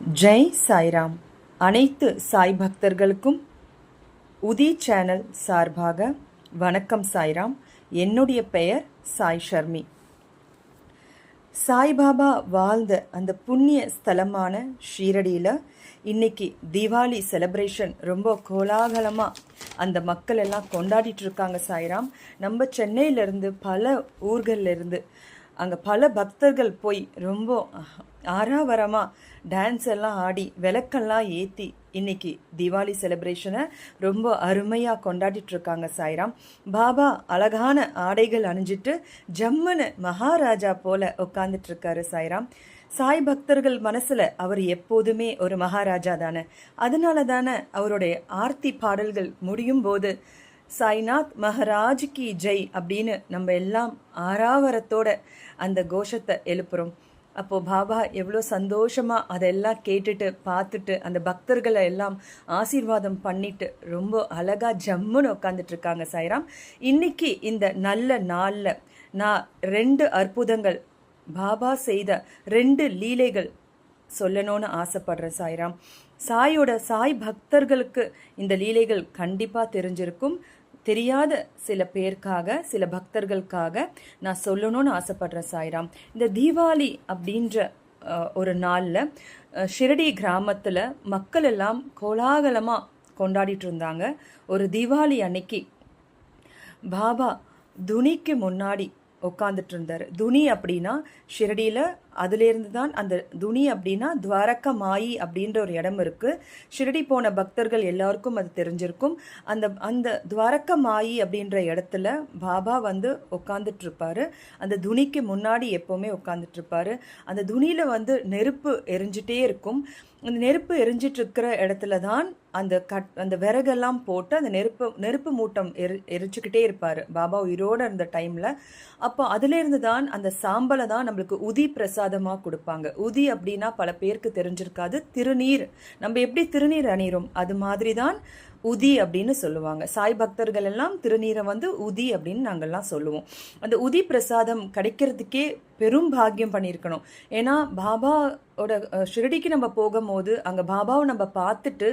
ஜெய் சாய்ராம். அனைத்து சாய் பக்தர்களுக்கும் உதி சேனல் சார்பாக வணக்கம் சாய்ராம். என்னுடைய பெயர் சாய் ஷர்மி. சாய்பாபா வாழ்ந்த அந்த புண்ணிய ஸ்தலமான ஷீரடியில் இன்னைக்கு தீபாவளி செலப்ரேஷன் ரொம்ப கோலாகலமாக அந்த மக்கள் எல்லாம் கொண்டாடிட்டு இருக்காங்க சாய்ராம். நம்ம சென்னையிலேருந்து பல ஊர்களிலிருந்து அங்கே பல பக்தர்கள் போய் ரொம்ப ஆறாவரமாக டான்ஸ் எல்லாம் ஆடி விளக்கெல்லாம் ஏற்றி இன்னைக்கு தீபாவளி செலிப்ரேஷனை ரொம்ப அருமையாக கொண்டாடிட்டுருக்காங்க சாய்ராம். பாபா அழகான ஆடைகள் அணிஞ்சிட்டு ஜம்முன்னு மகாராஜா போல உட்காந்துட்ருக்காரு சாய்ராம். சாய் பக்தர்கள் மனசில் அவர் எப்போதுமே ஒரு மகாராஜா தானே. அதனால தானே அவருடைய ஆர்த்தி பாடல்கள் முடியும் போது சாய்நாத் மகராஜ் கி ஜெய் அப்படின்னு நம்ம எல்லாம் ஆறாவரத்தோட அந்த கோஷத்தை எழுப்புறோம். அப்போது பாபா எவ்வளோ சந்தோஷமாக அதெல்லாம் கேட்டுட்டு பார்த்துட்டு அந்த பக்தர்களை எல்லாம் ஆசீர்வாதம் பண்ணிட்டு ரொம்ப அழகா ஜம்முன்னு உட்காந்துட்ருக்காங்க சாய்ராம். இன்னைக்கு இந்த நல்ல நாளில் நான் ரெண்டு அற்புதங்கள் பாபா செய்த ரெண்டு லீலைகள் சொல்லணும்னு ஆசைப்படுறேன் சாய்ராம். சாயோட சாய் பக்தர்களுக்கு இந்த லீலைகள் கண்டிப்பாக தெரிஞ்சிருக்கும். தெரியாத சில பேருக்காக சில பக்தர்களுக்காக நான் சொல்லணும்னு ஆசைப்படுறேன் சாய்ராம். இந்த தீபாவளி அப்படின்ற ஒரு நாளில் ஷிரடி கிராமத்தில் மக்கள் எல்லாம் கோலாகலமாக கொண்டாடிட்டு இருந்தாங்க. ஒரு தீபாவளி அன்னைக்கு பாபா துணிக்கு முன்னாடி உட்காந்துட்டு இருந்தார். துணி அப்படின்னா ஷிரடியில் அதுலேருந்து தான் அந்த துணி அப்படின்னா துவாரக்க மாயி அப்படின்ற ஒரு இடம் இருக்குது ஷிரடி போன பக்தர்கள் எல்லாருக்கும் அது தெரிஞ்சிருக்கும். அந்த அந்த துவாரக்க மாயி அப்படின்ற இடத்துல பாபா வந்து உட்காந்துட்ருப்பார் அந்த துணிக்கு முன்னாடி எப்போவுமே உட்காந்துட்ருப்பாரு அந்த துணியில் வந்து நெருப்பு எரிஞ்சிட்டே இருக்கும். அந்த நெருப்பு எரிஞ்சிட்டு இருக்கிற இடத்துல தான் அந்த கட் அந்த விறகெல்லாம் போட்டு அந்த நெருப்பு நெருப்பு மூட்டம் எரி எரிச்சுக்கிட்டே இருப்பார். பாபா உயிரோட இருந்த டைமில் அப்போ அதுலேருந்து தான் அந்த சாம்பலை தான் நம்மளுக்கு உதி பிரசாத் பிரசாதமாக கொடுப்பாங்க. உதி அப்படின்னா பல பேருக்கு தெரிஞ்சிருக்காது. திருநீர். நம்ம எப்படி திருநீர் அணிகிறோம் அது மாதிரி தான் உதி அப்படின்னு சொல்லுவாங்க. சாய் பக்தர்கள் எல்லாம் திருநீரை வந்து உதி அப்படின்னு நாங்கள்லாம் சொல்லுவோம். அந்த உதி பிரசாதம் கிடைக்கிறதுக்கே பெரும் பாக்கியம் பண்ணியிருக்கணும். ஏன்னா பாபாவோட ஷிரடிக்கு நம்ம போகும்போது அங்கே பாபாவை நம்ம பார்த்துட்டு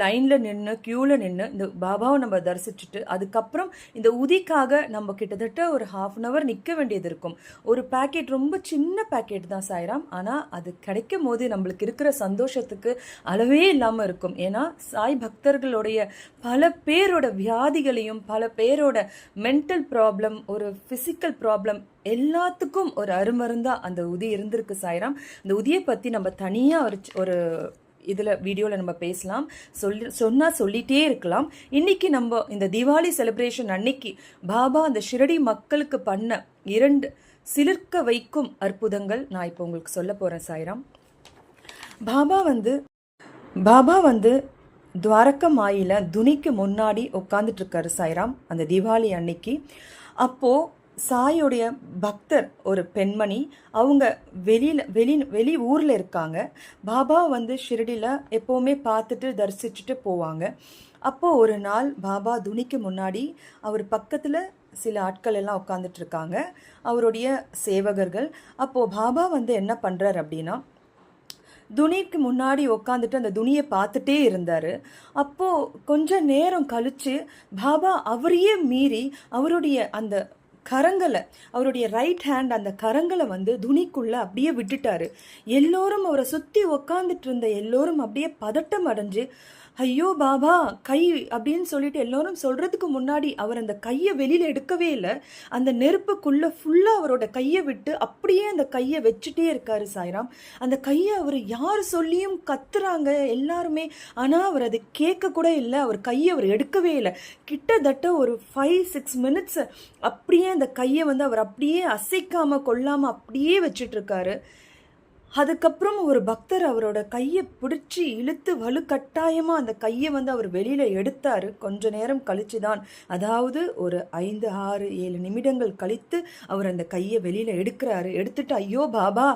லைனில் நின்று க்யூவில் நின்று இந்த பாபாவை நம்ம தரிசிச்சுட்டு அதுக்கப்புறம் இந்த உதிக்காக நம்ம கிட்டத்தட்ட ஒரு ஹாஃப் அன் ஹவர் நிற்க வேண்டியது இருக்கும். ஒரு பேக்கெட் ரொம்ப சின்ன பேக்கெட் தான் சாய்ராம். ஆனால் அது கிடைக்கும் போது நம்மளுக்கு இருக்கிற சந்தோஷத்துக்கு அளவே இல்லாமல் இருக்கும். ஏன்னா சாய் பக்தர்களுடைய பல பேரோட வியாதிகளையும் பல பேரோட மென்டல் ப்ராப்ளம் ஒரு ஃபிசிக்கல் ப்ராப்ளம் எல்லாத்துக்கும் ஒரு அருமருந்தா அந்த உதி இருந்திருக்கு சாய்ராம். இந்த உதியை பற்றி நம்ம தனியாக ஒரு ஒரு இதில் வீடியோவில் நம்ம பேசலாம். சொல்லி சொன்னால் சொல்லிகிட்டே இருக்கலாம். இன்னைக்கு நம்ம இந்த தீபாவளி செலிப்ரேஷன் அன்னைக்கு பாபா அந்த ஷிரடி மக்களுக்கு பண்ண இரண்டு சிலிர்க்க வைக்கும் அற்புதங்கள் நான் இப்போ உங்களுக்கு சொல்ல போகிறேன் சாய்ராம். பாபா வந்து பாபா வந்து துவாரக்க மாயில துணிக்கு முன்னாடி உட்காந்துட்டு இருக்காரு சாய்ராம் அந்த தீபாவளி அன்னைக்கு. அப்போ சாயோடைய பக்தர் ஒரு பெண்மணி அவங்க வெளியில் வெளி வெளி ஊரில் இருக்காங்க. பாபா வந்து ஷிரடியில் எப்போவுமே பார்த்துட்டு தரிசிச்சுட்டு போவாங்க. அப்போது ஒரு நாள் பாபா துணிக்கு முன்னாடி அவர் பக்கத்தில் சில ஆட்கள் எல்லாம் உட்காந்துட்டு இருக்காங்க அவருடைய சேவகர்கள். அப்போது பாபா வந்து என்ன பண்ணுறார் அப்படின்னா துணிக்கு முன்னாடி உட்காந்துட்டு அந்த துணியை பார்த்துட்டே இருந்தார். அப்போது கொஞ்ச நேரம் கழித்து பாபா அவரையே மீறி அவருடைய அந்த கரங்களை அவருடைய ரைட் ஹேண்ட் அந்த கரங்களை வந்து துணிக்குள்ள அப்படியே விட்டுட்டாரு. எல்லோரும் அவரை சுற்றி உக்காந்துட்டு இருந்த எல்லோரும் அப்படியே பதட்டம் அடைஞ்சு ஐயோ பாபா கை அப்படின்னு சொல்லிட்டு எல்லோரும் சொல்கிறதுக்கு முன்னாடி அவர் அந்த கையை வெளியில் எடுக்கவே இல்லை. அந்த நெருப்புக்குள்ளே ஃபுல்லாக அவரோட கையை விட்டு அப்படியே அந்த கையை வச்சுட்டே இருக்காரு சாய்ராம். அந்த கையை அவர் யார் சொல்லியும் கத்துறாங்க எல்லாருமே. ஆனால் அவர் அது கேட்க கூட இல்லை. அவர் கையை அவர் எடுக்கவே இல்லை. கிட்டத்தட்ட ஒரு ஃபைவ் சிக்ஸ் மினிட்ஸ் அப்படியே அந்த கையை வந்து அவர் அப்படியே அசைக்காமல் கொள்ளாமல் அப்படியே வச்சிட்டு இருக்காரு. அதுக்கப்புறம் ஒரு பக்தர் அவரோட கையை பிடிச்சி இழுத்து வலுக்கட்டாயமாக அந்த கையை வந்து அவர் வெளியில் எடுத்தார். கொஞ்ச நேரம் கழிச்சு தான் அதாவது ஒரு ஐந்து ஆறு ஏழு நிமிடங்கள் கழித்து அவர் அந்த கையை வெளியில் எடுக்கிறாரு. எடுத்துட்டு ஐயோ பாபா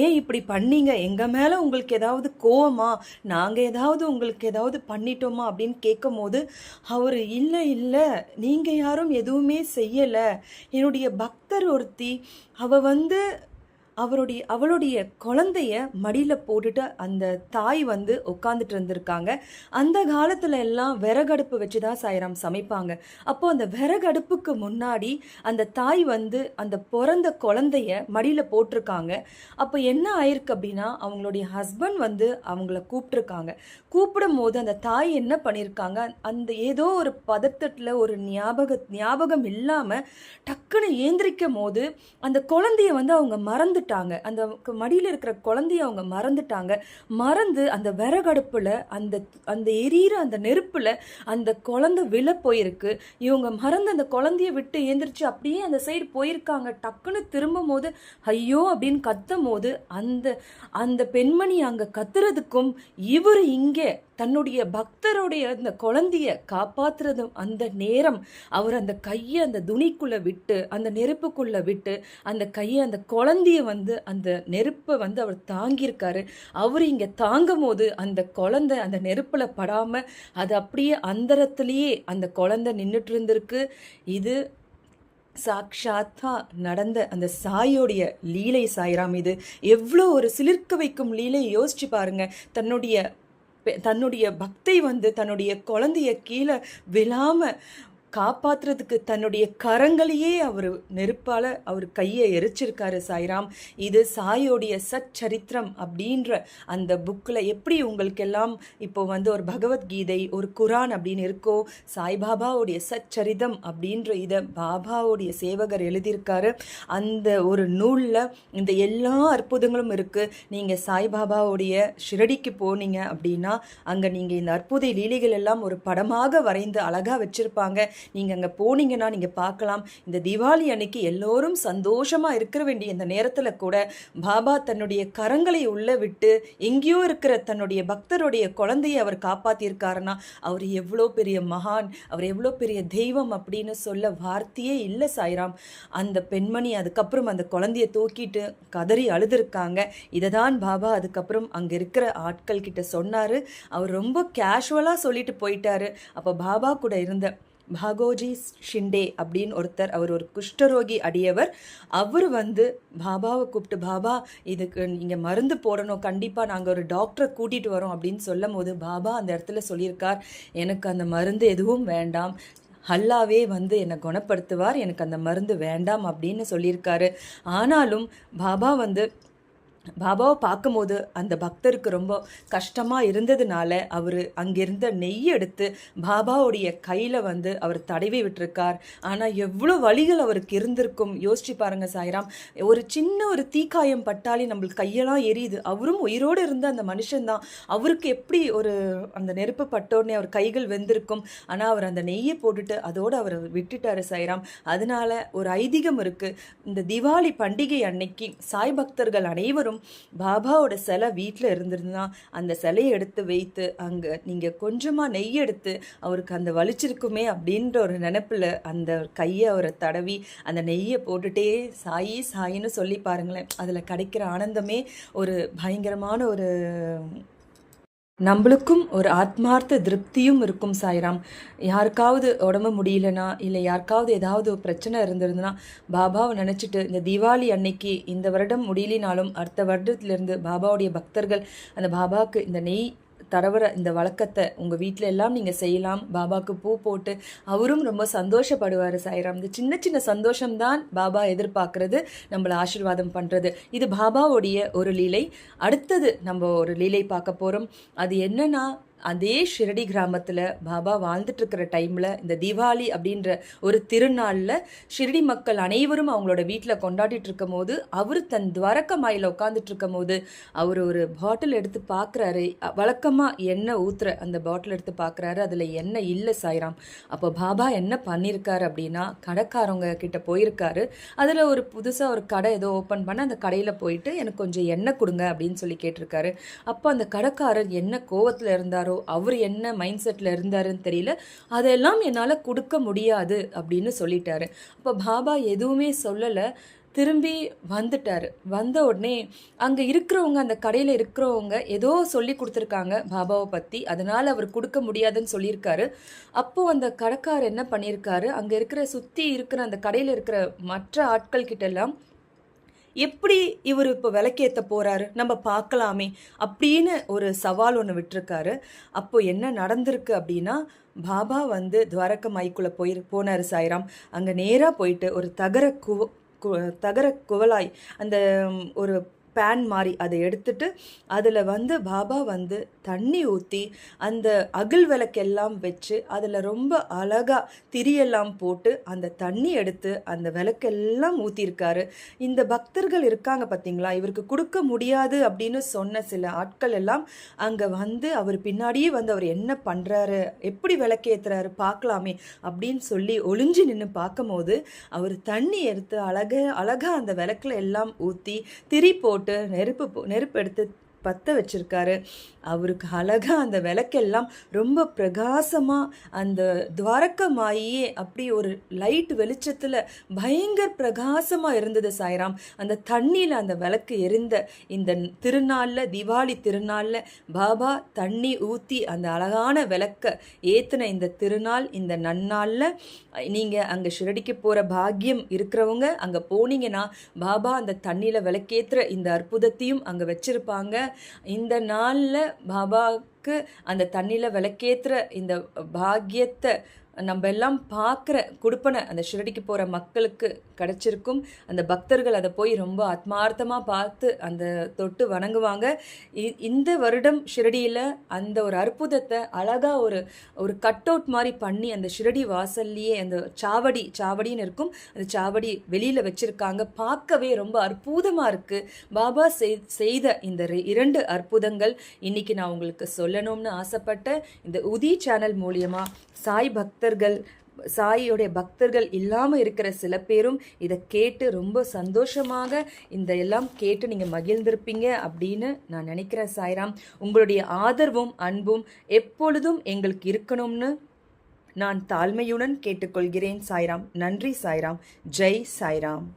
ஏன் இப்படி பண்ணீங்க? எங்கள் மேலே உங்களுக்கு ஏதாவது கோவமா? நாங்கள் ஏதாவது உங்களுக்கு ஏதாவது பண்ணிட்டோமா? அப்படின்னு கேட்கும் போது அவர் இல்லை இல்லை நீங்கள் யாரும் எதுவுமே செய்யலை. என்னுடைய பக்தர் ஒருத்தி அவள் வந்து அவருடைய அவளுடைய குழந்தைய மடியில் போட்டுட்டு அந்த தாய் வந்து உட்காந்துட்டு இருந்திருக்காங்க. அந்த காலத்துல எல்லாம் விறகடுப்பு வச்சு தான் சாய்ராம் சமைப்பாங்க. அப்போ அந்த விறகடுப்புக்கு முன்னாடி அந்த தாய் வந்து அந்த பிறந்த குழந்தைய மடியில் போட்டிருக்காங்க. அப்போ என்ன ஆயிருக்கு அப்படின்னா அவங்களுடைய ஹஸ்பண்ட் வந்து அவங்கள கூப்பிட்டுருக்காங்க. கூப்பிடும் போது அந்த தாய் என்ன பண்ணியிருக்காங்க அந்த ஏதோ ஒரு பதட்டத்தில் ஒரு ஞாபக ஞாபகம் இல்லாமல் டக்குன்னு ஏந்திரிக்கும் போது அந்த குழந்தைய வந்து அவங்க மறந்து மறந்துட்டாங்க அந்த மடியில் இருக்கிற குழந்தைய அவங்க மறந்துட்டாங்க. மறந்து அந்த விறகடுப்பில் அந்த அந்த எரியிற அந்த நெருப்பில் அந்த குழந்தை விழ போயிருக்கு. இவங்க மறந்து அந்த குழந்தைய விட்டு ஏந்திரிச்சு அப்படியே அந்த சைடு போயிருக்காங்க. டக்குன்னு திரும்பும் போது ஐயோ! அப்படின்னு கத்தும் போது அந்த அந்த பெண்மணி அங்கே கத்துறதுக்கும் இவர் இங்கே தன்னுடைய பக்தருடைய அந்த குழந்தைய காப்பாத்துறதும் அந்த நேரம் அவர் அந்த கையை அந்த துணிக்குள்ளே விட்டு அந்த நெருப்புக்குள்ளே விட்டு அந்த கையை அந்த குழந்தைய வந்து அந்த நெருப்பை வந்து அவர் தாங்கியிருக்காரு. அவர் இங்கே தாங்கும் போது அந்த குழந்தை அந்த நெருப்பில் படாமல் அது அப்படியே அந்தரத்துலேயே அந்த குழந்தை நின்றுட்டு இருந்திருக்கு இது சாக்ஷாத்தா நடந்த அந்த சாயோடைய லீலை சாய்ராம் இது. எவ்வளோ ஒரு சிலிர்க்க வைக்கும் லீலை யோசிச்சு பாருங்க. தன்னுடைய தன்னுடைய பக்தை வந்து தன்னுடைய குழந்தைய கீழே விழாமல் காப்பாத்துறதுக்கு தன்னுடைய கரங்களையே அவர் நெருப்பால் அவர் கையை எரிச்சிருக்காரு சாய்ராம். இது சாயோடைய சச்சரித்திரம் அப்படின்ற அந்த புக்கில் எப்படி உங்களுக்கெல்லாம் இப்போ வந்து ஒரு பகவத்கீதை ஒரு குரான் அப்படின்னு இருக்கோ சாய்பாபாவுடைய சச்சரிதம் அப்படின்ற இதை பாபாவுடைய சேவகர் எழுதியிருக்காரு. அந்த ஒரு நூலில் இந்த எல்லா அற்புதங்களும் இருக்குது நீங்கள் சாய்பாபாவுடைய ஷிரடிக்கு போனீங்க அப்படின்னா அங்கே நீங்கள் இந்த அற்புத லீலைகள் எல்லாம் ஒரு படமாக வரைந்து அழகாக வச்சுருப்பாங்க. நீங்கள் அங்கே போனீங்கன்னா நீங்கள் பார்க்கலாம். இந்த திவாலி அன்னைக்கு எல்லோரும் சந்தோஷமாக இருக்கிற வேண்டிய இந்த நேரத்தில் கூட பாபா தன்னுடைய கரங்களை உள்ளே விட்டு எங்கேயோ இருக்கிற தன்னுடைய பக்தருடைய குழந்தையை அவர் காப்பாற்றியிருக்காருன்னா அவர் எவ்வளோ பெரிய மகான் அவர் எவ்வளோ பெரிய தெய்வம் அப்படின்னு சொல்ல வார்த்தையே இல்லை சாய்ராம். அந்த பெண்மணி அதுக்கப்புறம் அந்த குழந்தைய தூக்கிட்டு கதறி அழுதுருக்காங்க. இதை தான் பாபா அதுக்கப்புறம் அங்கே இருக்கிற ஆட்கள் கிட்ட சொன்னார். அவர் ரொம்ப கேஷுவலாக சொல்லிட்டு போயிட்டாரு. அப்போ பாபா கூட இருந்த பாகோஜி ஷிண்டே அப்படின்னு ஒருத்தர் அவர் ஒரு குஷ்டரோகி அடியவர். அவர் வந்து பாபாவை கூப்பிட்டு பாபா இதுக்கு நீங்கள் மருந்து போடணும். கண்டிப்பாக நாங்கள் ஒரு டாக்டரை கூட்டிகிட்டு வரோம். அப்படின்னு சொல்லும் போது பாபா அந்த இடத்துல சொல்லியிருக்கார் எனக்கு அந்த மருந்து எதுவும் வேண்டாம். ஹல்லாவே வந்து என்னை குணப்படுத்துவார். எனக்கு அந்த மருந்து வேண்டாம். அப்படின்னு சொல்லியிருக்காரு. ஆனாலும் பாபா வந்து பாபாவை பார்க்கும்போது அந்த பக்தருக்கு ரொம்ப கஷ்டமாக இருந்ததுனால அவர் அங்கிருந்த நெய் எடுத்து பாபாவுடைய கையில் வந்து அவர் தடவி விட்டுருக்கார். ஆனால் எவ்வளோ வழிகள் அவருக்கு இருந்திருக்கும்? யோசிச்சு பாருங்க சாய்ராம். ஒரு சின்ன ஒரு தீக்காயம் பட்டாலே நம்மளுக்கு கையெல்லாம் எரியுது. அவரும் உயிரோடு இருந்த அந்த மனுஷன்தான். அவருக்கு எப்படி ஒரு அந்த நெருப்பு பட்டோடனே அவர் கைகள் வெந்திருக்கும்? ஆனால் அவர் அந்த நெய்யை போட்டுட்டு அதோடு அவர் விட்டுட்டாரு சாய்ராம். அதனால ஒரு ஐதீகம் இருக்குது இந்த திவாலி பண்டிகை அன்னைக்கு சாய் பக்தர்கள் அனைவரும் பாபாவோட சிலை வீட்டில் இருந்திருந்தா அந்த சிலையை எடுத்து வைத்து அங்கே நீங்கள் கொஞ்சமாக நெய் எடுத்து அவருக்கு அந்த வலிச்சிருக்குமே அப்படின்ற ஒரு நினப்பில் அந்த கையை அவரை தடவி அந்த நெய்யை போட்டுட்டே சாயி சாயின்னு சொல்லி பாருங்களேன். அதில் கிடைக்கிற ஆனந்தமே ஒரு பயங்கரமான ஒரு நம்மளுக்கும் ஒரு ஆத்மார்த்த திருப்தியும் இருக்கும் சாய்ராம். யாருக்காவது உடம்பு முடியலனா இல்லை யாருக்காவது ஏதாவது ஒரு பிரச்சனை இருந்திருந்ததுன்னா பாபாவை நினச்சிட்டு இந்த தீபாவளி அன்னைக்கு இந்த வருடம் முடியலினாலும் அடுத்த வருடத்திலிருந்து பாபாவுடைய பக்தர்கள் அந்த பாபாவுக்கு இந்த நெய் தடவுற இந்த வழக்கத்தை உங்கள் வீட்டில் எல்லாம் நீங்கள் செய்யலாம். பாபாவுக்கு பூ போட்டு அவரும் ரொம்ப சந்தோஷப்படுவார் சாய்ராம். இந்த சின்ன சின்ன சந்தோஷம்தான் பாபா எதிர்பார்க்கறது நம்மளை ஆசீர்வாதம் பண்ணுறது இது பாபாவுடைய ஒரு லீலை. அடுத்தது நம்ம ஒரு லீலை பார்க்க போகிறோம் அது என்னன்னா அதே ஷிரடி கிராமத்தில் பாபா வாழ்ந்துட்டுருக்கிற டைமில் இந்த தீபாவளி அப்படின்ற ஒரு திருநாளில் ஷிரடி மக்கள் அனைவரும் அவங்களோட வீட்டில் கொண்டாடிட்டு இருக்கும் போது அவர் தன் துவாரக்க மாயில் உட்காந்துட்டு இருக்கும் போது அவர் ஒரு பாட்டில் எடுத்து பார்க்குறாரு வழக்கமாக எண்ணெய் ஊற்றுற அந்த பாட்டில் எடுத்து பார்க்குறாரு அதில் எண்ணெய் இல்லை சாய்ராம். அப்போ பாபா என்ன பண்ணியிருக்காரு அப்படின்னா கடைக்காரவங்க கிட்ட போயிருக்காரு. அதில் ஒரு புதுசாக ஒரு கடை ஏதோ ஓப்பன் பண்ண அந்த கடையில் போயிட்டு எனக்கு கொஞ்சம் எண்ணெய் கொடுங்க அப்படின்னு சொல்லி கேட்டிருக்காரு. அப்போ அந்த கடைக்காரர் என்ன கோவத்தில் இருந்தாரோ அவர் என்ன மைண்ட் செட்டில் இருந்தாருன்னு தெரியல. அதெல்லாம் என்னால் கொடுக்க முடியாது அப்படின்னு சொல்லிட்டாரு. அப்போ பாபா எதுவுமே சொல்லலை. திரும்பி வந்துட்டார். வந்த உடனே அங்கே இருக்கிறவங்க அந்த கடையில் இருக்கிறவங்க ஏதோ சொல்லி கொடுத்துருக்காங்க பாபாவை பற்றி அதனால் அவர் கொடுக்க முடியாதுன்னு சொல்லியிருக்காரு. அப்போது அந்த கடைக்காரர் என்ன பண்ணியிருக்காரு? அங்கே இருக்கிற சுற்றி இருக்கிற அந்த கடையில் இருக்கிற மற்ற ஆட்கள் கிட்டெல்லாம் எப்படி இவர் இப்போ விளக்கேற்ற போகிறாரு நம்ம பார்க்கலாமே. அப்படின்னு ஒரு சவால் ஒன்று விட்டுருக்காரு. அப்போ என்ன நடந்திருக்கு அப்படின்னா பாபா வந்து துவாரக்க மைக்குள்ளே போய் போனார் சாய்ராம். அங்கே நேராக போயிட்டு ஒரு தகர குவ கு- தகர குவலாய் அந்த ஒரு பேன் மாதிரி அதை எடுத்துட்டு அதில் வந்து பாபா வந்து தண்ணி ஊற்றி அந்த அகில் விளக்கெல்லாம் வச்சு அதில் ரொம்ப அழகாக திரியெல்லாம் போட்டு அந்த தண்ணி எடுத்து அந்த விளக்கெல்லாம் ஊற்றிருக்காரு இந்த பக்தர்கள் இருக்காங்க பார்த்தீங்களா இவருக்கு கொடுக்க முடியாது அப்படின்னு சொன்ன சில ஆட்கள் எல்லாம் அங்கே வந்து அவர் பின்னாடியே வந்து அவர் என்ன பண்ணுறாரு எப்படி விளக்கேற்றுறாரு பார்க்கலாமே அப்படின்னு சொல்லி ஒளிஞ்சு நின்று பார்க்கும்போது அவர் தண்ணி எடுத்து அழக அழகாக அந்த விளக்கில் எல்லாம் ஊற்றி திரி போட்டு போட்டு நெருப்பு நெருப்பு எடுத்து பற்ற வச்சிருக்காரு. அவருக்கு அழகாக அந்த விளக்கெல்லாம் ரொம்ப பிரகாசமாக அந்த துவாரக்கமாயே அப்படி ஒரு லைட் வெளிச்சத்தில் பயங்கர பிரகாசமாக இருந்தது சாய்ராம். அந்த தண்ணியில் அந்த விளக்கு எரிந்த இந்த திருநாளில் திவாலி திருநாளில் பாபா தண்ணி ஊற்றி அந்த அழகான விளக்க ஏற்றின இந்த திருநாள் இந்த நன்னாளில் நீங்கள் அங்கே ஷிரடிக்கு போகிற பாக்கியம் இருக்கிறவங்க அங்கே போனீங்கன்னா பாபா அந்த தண்ணியில் விளக்கேற்றுற இந்த அற்புதத்தையும் அங்கே வச்சுருப்பாங்க. இந்த நாளில் பாபாவுக்கு அந்த தண்ணியில் விளக்கேற்றுற இந்த பாக்கியத்தை நம்ம எல்லாம் பார்க்குற கொடுப்பனை அந்த ஷிரடிக்கு போகிற மக்களுக்கு கிடைச்சிருக்கும். அந்த பக்தர்கள் அதை போய் ரொம்ப ஆத்மார்த்தமாக பார்த்து அந்த தொட்டு வணங்குவாங்க. இ- இந்த வருடம் ஷிரடியில் அந்த ஒரு அற்புதத்தை அழகாக ஒரு ஒரு கட் அவுட் மாதிரி பண்ணி அந்த ஷிரடி வாசல்லையே அந்த சாவடி சாவடின்னு இருக்கும். அந்த சாவடி வெளியில் வச்சுருக்காங்க. பார்க்கவே ரொம்ப அற்புதமாக இருக்குது பாபா செய்- செய்த இந்த ரெ- இரண்டு அற்புதங்கள் இன்னைக்கு நான் உங்களுக்கு சொல்லணும்னு ஆசைப்பட்ட இந்த உதி சேனல் மூலியமாக சாய் பக்தர்கள் சாயோடைய பக்தர்கள் இல்லாமல் இருக்கிற சில பேரும் இதை கேட்டு ரொம்ப சந்தோஷமாக இந்த எல்லாம் கேட்டு நீங்கள் மகிழ்ந்திருப்பீங்க அப்படின்னு நான் நினைக்கிறேன் சாய்ராம். உங்களுடைய ஆதரவும் அன்பும் எப்பொழுதும் எங்களுக்கு இருக்கணும்னு நான் தாழ்மையுடன் கேட்டுக்கொள்கிறேன் சாய்ராம். நன்றி சாய்ராம். ஜெய் சாய்ராம்.